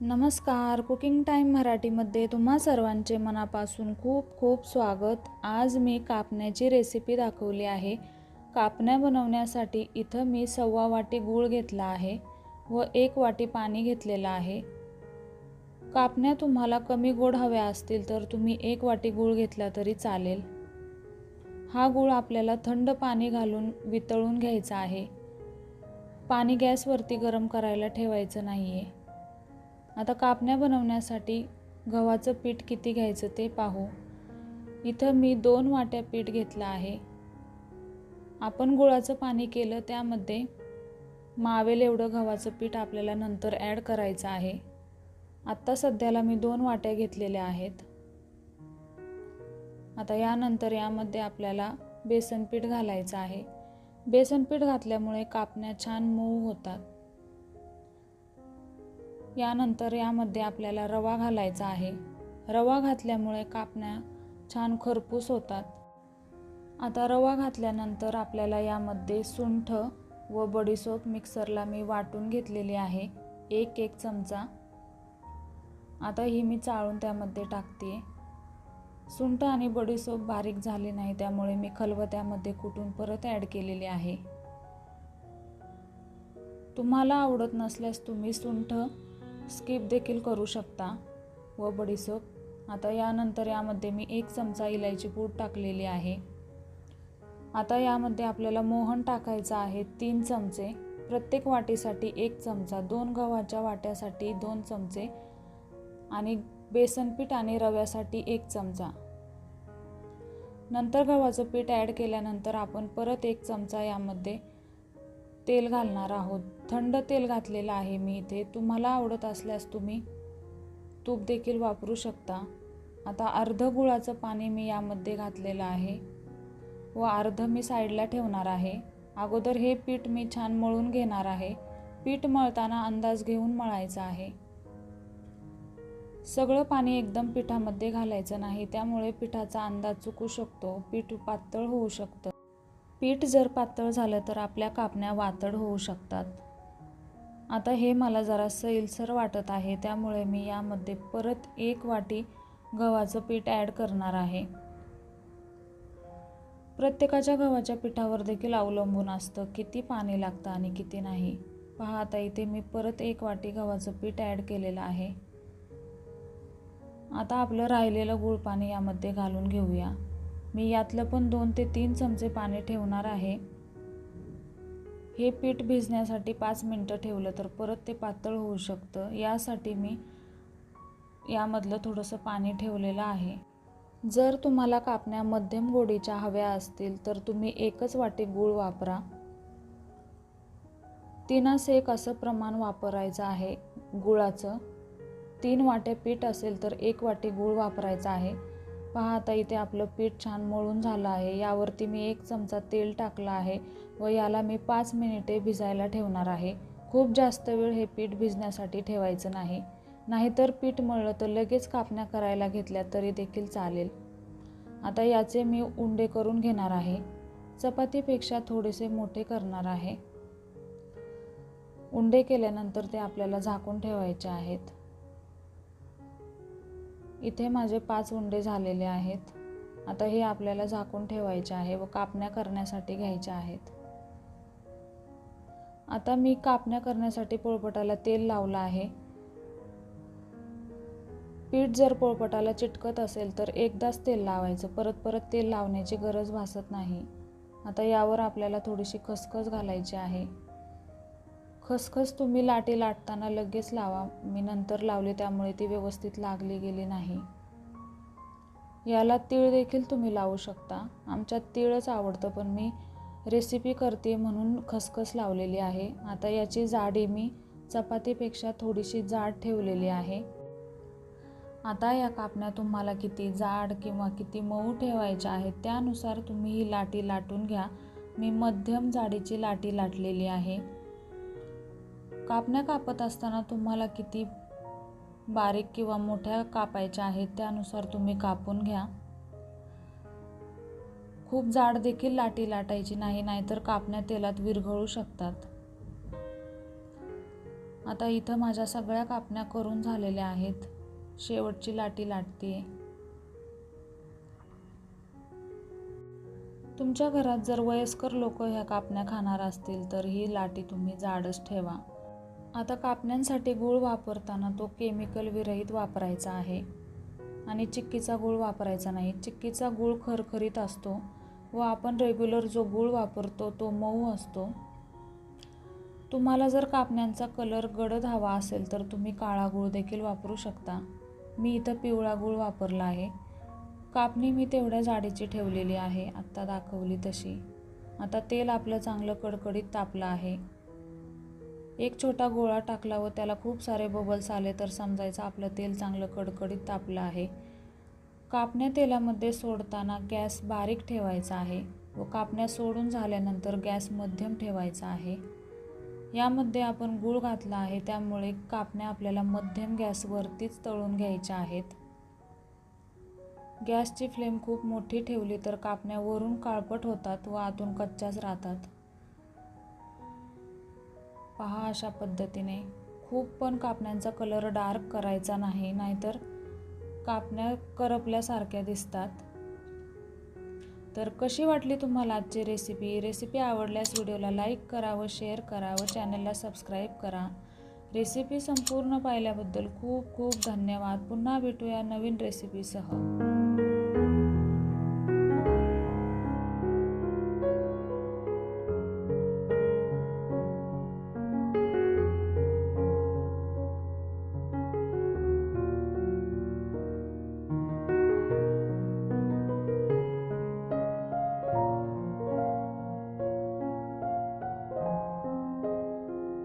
नमस्कार. Cooking time मराठीमध्ये तुम्हा सर्वांचे मनापासून खूप खूप स्वागत. आज मी कापण्याची रेसिपी दाखवली आहे. कापण्या बनवण्यासाठी इथं मी सव्वा वाटी गूळ घेतला आहे व एक वाटी पाणी घेतलेलं आहे. कापण्या तुम्हाला कमी गोड हव्या असतील तर तुम्ही एक वाटी गूळ घेतला तरी चालेल. हा गूळ आपल्याला थंड पाणी घालून वितळून घ्यायचा आहे. पाणी गॅसवरती गरम करायला ठेवायचं नाही आहे आता कापण्या बनवण्यासाठी गव्हाचं पीठ किती घ्यायचं ते पाहू. इथं मी दोन वाट्या पीठ घेतलं आहे. आपण गुळाचं पाणी केलं त्यामध्ये मावेल एवढं गव्हाचं पीठ आपल्याला नंतर ॲड करायचं आहे. आत्ता सध्याला मी दोन वाट्या घेतलेल्या आहेत. आता यानंतर यामध्ये आपल्याला बेसन पीठ घालायचं आहे. बेसन पीठ घातल्यामुळे कापण्या छान मऊ होतात. यानंतर यामध्ये आपल्याला रवा घालायचा आहे. रवा घातल्यामुळे कापण्या छान खरपूस होतात. आता रवा घातल्यानंतर आपल्याला यामध्ये सुंठ व बडीसोप मिक्सरला मी वाटून घेतलेली आहे. एक एक चमचा. आता ही मी चाळून त्यामध्ये टाकते. सुंठ आणि बडीसोप बारीक झाली नाही त्यामुळे मी खलबत्यामध्ये कुटून परत ॲड केलेली आहे. तुम्हाला आवडत नसल्यास तुम्ही सुंठ स्किप देखील करू शकता. व बडीसोप. आता यानंतर यामध्ये मी एक चमचा इलायची पूड टाकलेली आहे. आता यामध्ये आपल्याला मोहन टाकायचं आहे तीन चमचे. प्रत्येक वाटीसाठी एक चमचा. दोन गव्हाच्या वाट्यासाठी दोन चमचे. आणि बेसन पीठ आणि रव्यासाठी एक चमचा. नंतर गव्हाचं पीठ ॲड केल्यानंतर आपण परत एक चमचा यामध्ये तेल घालणार आहोत. थंड तेल घातलेलं आहे मी इथे. तुम्हाला आवडत असल्यास तुम्ही तूप देखील वापरू शकता. आता अर्ध गुळाचं पाणी मी यामध्ये घातलेलं आहे व अर्ध मी साईडला ठेवणार आहे. अगोदर हे पीठ मी छान मळून घेणार आहे. पीठ मळताना अंदाज घेऊन मळायचा आहे. सगळं पाणी एकदम पिठामध्ये घालायचं नाही त्यामुळे पिठाचा अंदाज चुकू शकतो. पीठ पातळ होऊ शकतं. पीठ जर पातळ झालं तर आपल्या कापण्या वातड होऊ शकतात. आता हे मला जरा सैलसर वाटत आहे त्यामुळे मी यामध्ये परत एक वाटी गव्हाचं पीठ ॲड करणार आहे. प्रत्येकाच्या गव्हाच्या पिठावर देखील अवलंबून असतं किती पाणी लागतं आणि किती नाही. पहा आता इथे मी परत एक वाटी गव्हाचं पीठ ॲड केलेलं आहे. आता आपलं राहिलेलं गुळ पाणी यामध्ये घालून घेऊया. मी यातलं पण दोन ते तीन चमचे पाणी ठेवणार आहे. हे पीठ भिजण्यासाठी पाच मिनटं ठेवलं तर परत ते पातळ होऊ शकतं. यासाठी मी यामधलं थोडंसं पाणी ठेवलेलं आहे. जर तुम्हाला कापण्या मध्यम गोडीच्या हव्या असतील तर तुम्ही एकच वाटी गूळ वापरा. तीनास एक असं प्रमाण वापरायचं आहे गुळाचं. तीन वाटे पीठ असेल तर एक वाटी गूळ वापरायचा आहे. पहा आता इथे आपलं पीठ छान मळून झालं आहे. यावरती मी एक चमचा तेल टाकलं आहे व याला मी पाच मिनिटे भिजायला ठेवणार आहे. खूप जास्त वेळ हे पीठ भिजण्यासाठी ठेवायचं नाही. नाहीतर पीठ मळलं तर लगेच कापण्या करायला घेतल्या तरी देखील चालेल. आता याचे मी उंडे करून घेणार आहे. चपातीपेक्षा थोडेसे मोठे करणार आहे. उंडे केल्यानंतर ते आपल्याला झाकून ठेवायचे आहेत. इथे माझे पाच उंडे झालेले आहेत. आता हे आपल्याला झाकून ठेवायचे आहे व कापण्या करण्यासाठी घ्यायच्या आहेत. आता मी कापण्या करण्यासाठी पोळपटाला तेल लावलं आहे. पीठ जर पोळपटाला चिटकत असेल तर एकदाच तेल लावायचं. परत परत तेल लावण्याची गरज भासत नाही. आता यावर आपल्याला थोडीशी खसखस घालायची आहे. खसखस तुम्ही लाटे लाटताना लगेच लावा. मी नंतर लावली त्यामुळे ती व्यवस्थित लागली गेली नाही. याला तीळ देखील तुम्ही लावू शकता. आमच्यात तीळच आवडतं पण मी रेसिपी करते म्हणून खसखस लावलेली आहे. आता याची जाडी मी चपातीपेक्षा थोडीशी जाड ठेवलेली आहे. आता या कापण्या तुम्हाला किती जाड किंवा किती मऊ ठेवायच्या आहेत त्यानुसार तुम्ही ही लाटी लाटून घ्या. मी मध्यम जाडीची लाटी लाटलेली आहे. कापण्या कापत असताना तुम्हाला किती बारीक किंवा मोठ्या कापायच्या आहेत त्यानुसार तुम्ही कापून घ्या. खूप जाड देखील लाटी लाटायची नाही नाहीतर कापण्या तेलात विरघळू शकतात. आता इथं माझ्या सगळ्या कापण्या करून झालेल्या आहेत. शेवटची लाटी लाटते. तुमच्या घरात जर वयस्कर लोक ह्या कापण्या खाणार असतील तर ही लाटी तुम्ही जाडच ठेवा. आता कापण्यांसाठी गूळ वापरताना तो केमिकल विरहित वापरायचा आहे. आणि चिक्कीचा गूळ वापरायचा नाही. चिक्कीचा गूळ खरखरीत असतो व आपण रेग्युलर जो गूळ वापरतो तो मऊ असतो. तुम्हाला जर कापण्यांचा कलर गडद हवा असेल तर तुम्ही काळा गूळ देखील वापरू शकता. मी इथं पिवळा गूळ वापरला आहे. कापणी मी तेवढ्या जाडीची ठेवलेली आहे. आत्ता दाखवली तशी. आता तेल आपलं चांगलं कडकडीत तापलं आहे. एक छोटा गोळा टाकला व त्याला खूप सारे बबल्स आले तर समजायचं आपलं तेल चांगलं कडकडीत तापलं आहे. कापण्या तेलामध्ये सोडताना गॅस बारीक ठेवायचा आहे व कापण्या सोडून झाल्यानंतर गॅस मध्यम ठेवायचा आहे. यामध्ये आपण गूळ घातला आहे त्यामुळे कापण्या आपल्याला मध्यम गॅसवरतीच तळून घ्यायच्या आहेत. गॅसची फ्लेम खूप मोठी ठेवली तर कापण्या वरून काळपट होतात व आतून कच्च्याच राहतात. पहा अशा पद्धतीने. खूप पण कापण्यांचा कलर डार्क करायचा नाही नाहीतर कापण्या करपल्यासारख्या दिसतात. तर कशी वाटली तुम्हाला आजची रेसिपी रेसिपी आवडल्यास व्हिडिओला लाईक करा व शेअर करा व चॅनलला सबस्क्राईब करा. रेसिपी संपूर्ण पाहिल्याबद्दल खूप खूप धन्यवाद. पुन्हा भेटूया नवीन रेसिपीसह